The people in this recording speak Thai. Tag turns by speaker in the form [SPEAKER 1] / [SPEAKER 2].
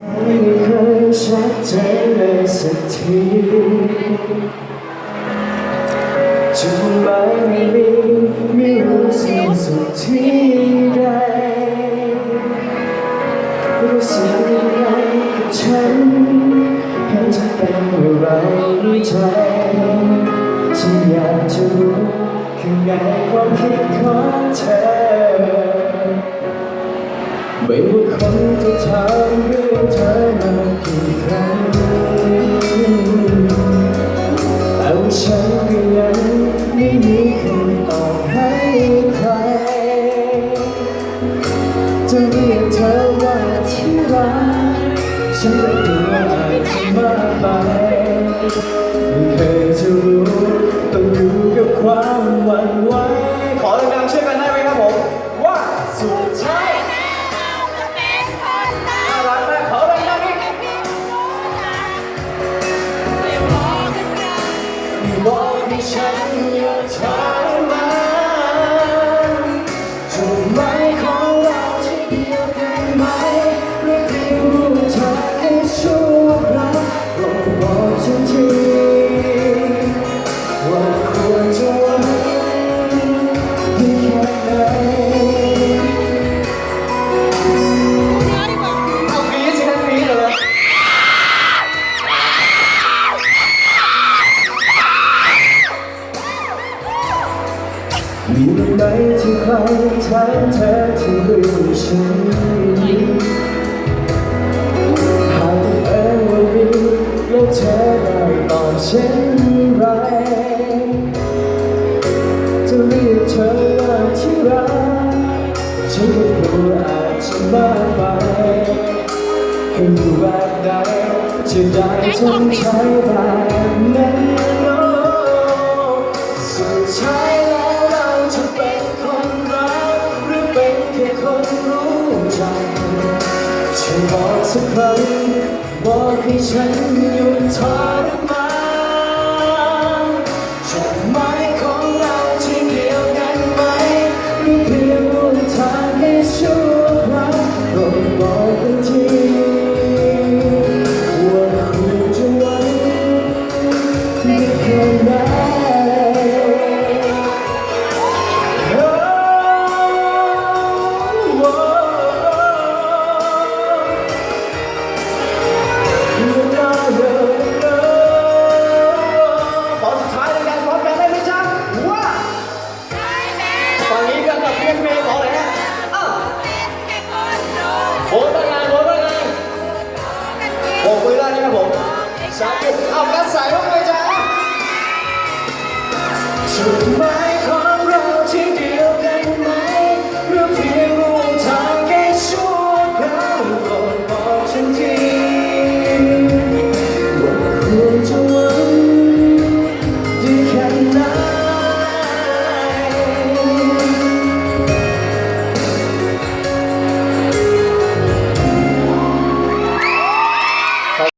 [SPEAKER 1] ไม่เคยชัดเจนเลยสักทีจุดหมายไม่มีไม่รู้สิ้นสุดที่ใดรู้สึกยังไงกับฉันเห็นเธอเป็นอะไรในใจฉันอยากจะรู้ข้างในความคิดของเธอไม่ว่าคนจะถาม เธอมากี่ครั้งแต่ว่าฉันก็ยังไม่มีคำตอบให้ใคร จะเรียกเธอว่าที่รักฉันก็กลัวอาจจะมากไปไม่เคยจะรู้ต้องอยู่กับความหวั่นไหวขอดังๆช่วยกันได้ไหมครับผมว่าสุดท้าย ฉันอย่าทรมาน ที่ใครถามเธอถึงเรื่องฉันหากเอิญว่ามีแล้วเธอได้ตอบเช่นไร จะเรียกเธอว่าที่รักฉันก็กลัวอาจจะมากไปให้อยู่แบบใดจะได้ทนใช้แบบนั้น ใจช่วยบอกสักครั้งบอกให้ฉันหยุดทรมาน มือได้นะครับผมสาธุเอากันใส่ลงไปจ้าจุดหมา